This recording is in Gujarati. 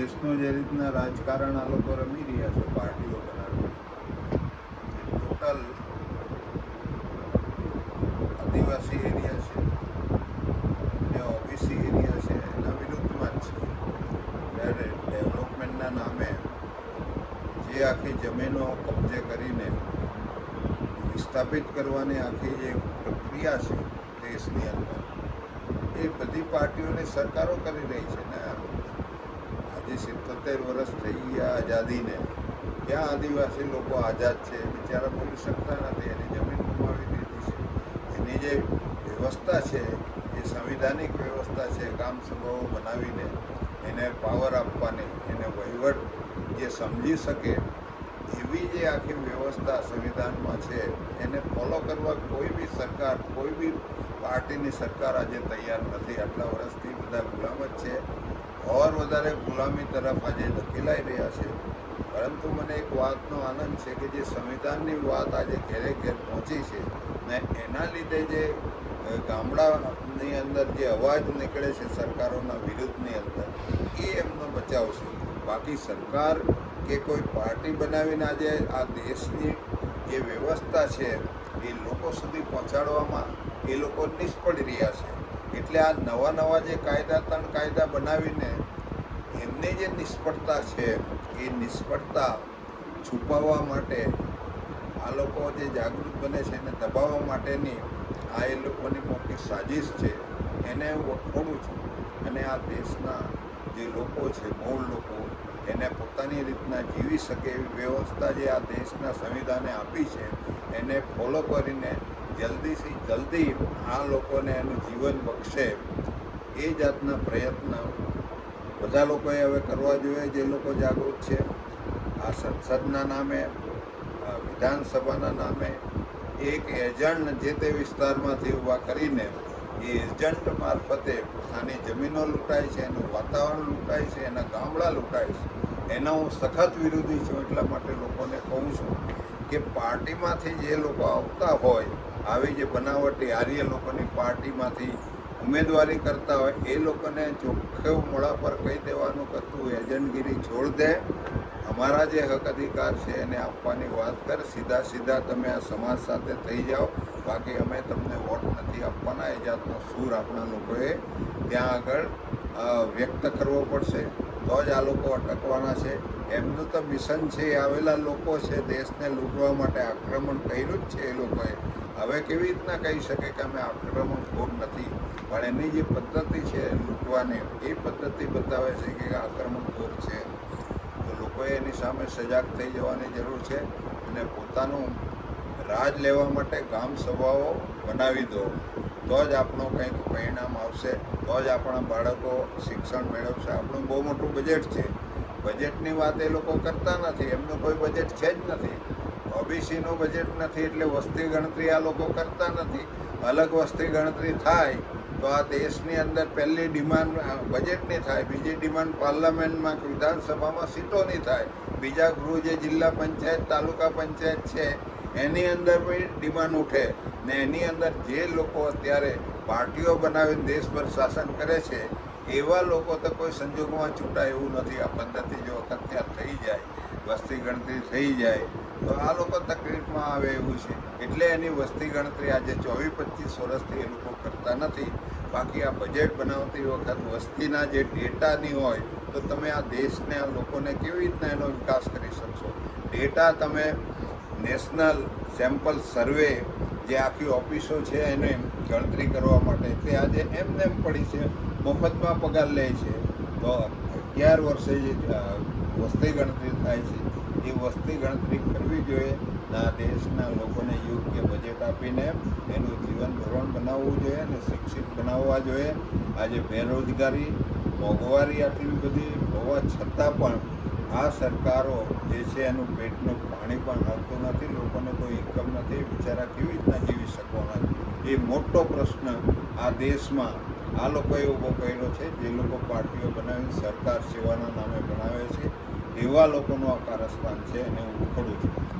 દેશનું જે રીતના રાજકારણ આ લોકો રમી રહ્યા છે, પાર્ટીઓ બનાવી ટોટલ આદિવાસી એરિયા છે, જે ઓબીસી એરિયા છે, એના વિરુદ્ધમાં જ છે. ત્યારે ડેવલપમેન્ટના નામે જે આખી જમીનો કબજે કરીને વિસ્થાપિત કરવાની આખી જે પ્રક્રિયા છે, દેશની અંદર, એ બધી પાર્ટીઓને સરકારો કરી રહી છે ને આજે સિત્તોતેર વર્ષ થઈ ગયા આઝાદીને. ક્યાં આદિવાસી લોકો આઝાદ છે? બિચારા બોલી શકતા નથી. એની જમીન ગુમાવી દીધી છે. એની જે વ્યવસ્થા છે, એ સંવિધાનિક વ્યવસ્થા છે કામ સભાઓ બનાવીને એને પાવર આપવાની, એને વહીવટ જે સમજી શકે, એવી જે આખી વ્યવસ્થા સંવિધાનમાં છે, એને ફોલો કરવા કોઈ બી સરકાર, કોઈ બી પાર્ટીની સરકાર આજે તૈયાર નથી. આટલા વર્ષથી બધા ગુલામ જ છે. ઓર વધારે ગુલામી તરફ આજે ધકેલાઈ રહ્યા છે. પરંતુ મને એક વાતનો આનંદ છે કે જે સંવિધાનની વાત આજે ઘેરે ઘેર પહોંચી છે ને એના લીધે જે ગામડાની અંદર જે અવાજ નીકળે છે સરકારોના વિરુદ્ધની અંદર, એ એમનો બચાવ છે. બાકી સરકાર કે કોઈ પાર્ટી બનાવીને આજે આ દેશની જે વ્યવસ્થા છે, એ લોકો સુધી પહોંચાડવામાં એ લોકો નિષ્ફળ રહ્યા છે. એટલે આ નવા નવા જે કાયદા ત્રણ કાયદા બનાવીને એમની જે નિષ્ફળતા છે, એ નિષ્ફળતા છુપાવવા માટે, આ લોકો જે જાગૃત બને છે એને દબાવવા માટેની આ એ લોકોની મોટી સાજિશ છે, એને હું વખોડું છું. અને આ દેશના જે લોકો છે, મૂળ લોકો, એને પોતાની રીતના જીવી શકે એવી વ્યવસ્થા જે આ દેશના સંવિધાને આપી છે, એને ફોલો કરીને જલ્દીથી જલ્દી આ લોકોને એનું જીવન બક્ષે એ જાતના પ્રયત્ન બધા લોકોએ હવે કરવા જોઈએ. જે લોકો જાગૃત છે, આ સંસદના નામે વિધાનસભાના નામે એક એજન્ટ જે તે વિસ્તારમાંથી ઊભા કરીને એ એજન્ટ મારફતે આની જમીનો લૂંટાય છે, એનું વાતાવરણ લૂંટાય છે, એના ગામડા લૂંટાય છે. એના હું સખત વિરોધી છું, એટલા માટે લોકોને કહું છું કે પાર્ટીમાંથી જે લોકો આવતા હોય આવી જે બનાવટી આર્ય લોકોની પાર્ટીમાંથી ઉમેદવારી કરતા હોય, એ લોકોને ચોખ્ખે મોડા પર કહી દેવાનું કે તું એજન્ટગીરી છોડ દે. અમારા જે હક અધિકાર છે એને આપવાની વાત કર. સીધા સીધા તમે આ સમાજ સાથે થઈ જાઓ. બાકી અમે તમને વોટ નથી આપવાના. એ જાતનો સૂર આપણા લોકોએ ત્યાં આગળ વ્યક્ત કરવો પડશે. તો જ આ લોકો અટકવાના છે. એમનું તો મિશન છે આવેલા લોકો છે, દેશને લૂંટવા માટે આક્રમણ કર્યું જ છે એ લોકોએ. હવે કેવી રીતના કહી શકે કે અમે આક્રમણ ખોટ નથી? પણ એની જે પદ્ધતિ છે લૂંટવાની, એ પદ્ધતિ બતાવે છે કે આક્રમણ ખોટ છે. તો લોકોએ એની સામે સજાગ થઈ જવાની જરૂર છે અને પોતાનું રાજ લેવા માટે ગામ સભાઓ બનાવી દો. તો જ આપણું કંઈક પરિણામ આવશે, તો જ આપણા બાળકો શિક્ષણ મેળવશે. આપણું બહુ મોટું બજેટ છે. બજેટની વાત એ લોકો કરતા નથી. એમનું કોઈ બજેટ છે જ નથી. ઓબીસીનું બજેટ નથી એટલે વસ્તી ગણતરી આ લોકો કરતા નથી. અલગ વસ્તી ગણતરી થાય તો આ દેશની અંદર પહેલી ડિમાન્ડ બજેટની થાય. બીજી ડિમાન્ડ પાર્લામેન્ટમાં, વિધાનસભામાં સીટોની થાય. બીજા ગૃહ જે જિલ્લા પંચાયત, તાલુકા પંચાયત છે એની અંદર બી ડિમાન્ડ ઉઠે ને એની અંદર જે લોકો અત્યારે પાર્ટીઓ બનાવીને દેશભર શાસન કરે છે, એવા લોકો તો કોઈ સંજોગોમાં છૂટાય એવું નથી. આ પદ્ધતિ જો અત્યાર થઈ જાય, વસ્તી ગણતરી થઈ જાય, તો આ લોકો તકલીફમાં આવે એવું છે. એટલે એની વસ્તી ગણતરી આજે ચોવીસ પચીસ વર્ષથી એ લોકો કરતા નથી. બાકી આ બજેટ બનાવતી વખત વસ્તીના જે ડેટાની હોય, તો તમે આ દેશને, આ લોકોને કેવી રીતના એનો વિકાસ કરી શકશો? ડેટા તમે નેશનલ સેમ્પલ સર્વે જે આખી ઓફિસો છે એને ગણતરી કરવા માટે. તે આજે એમને એમ પડી છે, મફતમાં પગાર લે છે. તો અગિયાર વર્ષે જે વસ્તી ગણતરી થાય છે, એ વસ્તી ગણતરી કરવી જોઈએ. ના દેશના લોકોને યોગ્ય બજેટ આપીને એનું જીવન ધોરણ બનાવવું જોઈએ અને શિક્ષિત બનાવવા જોઈએ. આજે બેરોજગારી, મોંઘવારી આટલી બધી હોવા છતાં પણ આ સરકારો જે છે એનું પેટનું પાણી પણ આવતું નથી, લોકોને કોઈ ઇન્કમ નથી, બિચારા કેવી રીતના જીવી શકવાના એ મોટો પ્રશ્ન આ દેશમાં આ લોકોએ ઊભો કર્યો છે, જે લોકો પાર્ટીઓ બનાવી સરકાર સેવાના નામે બનાવે છે, એવા લોકોનું આ કારસ્થાન છે, અને હું ઉખડું છું.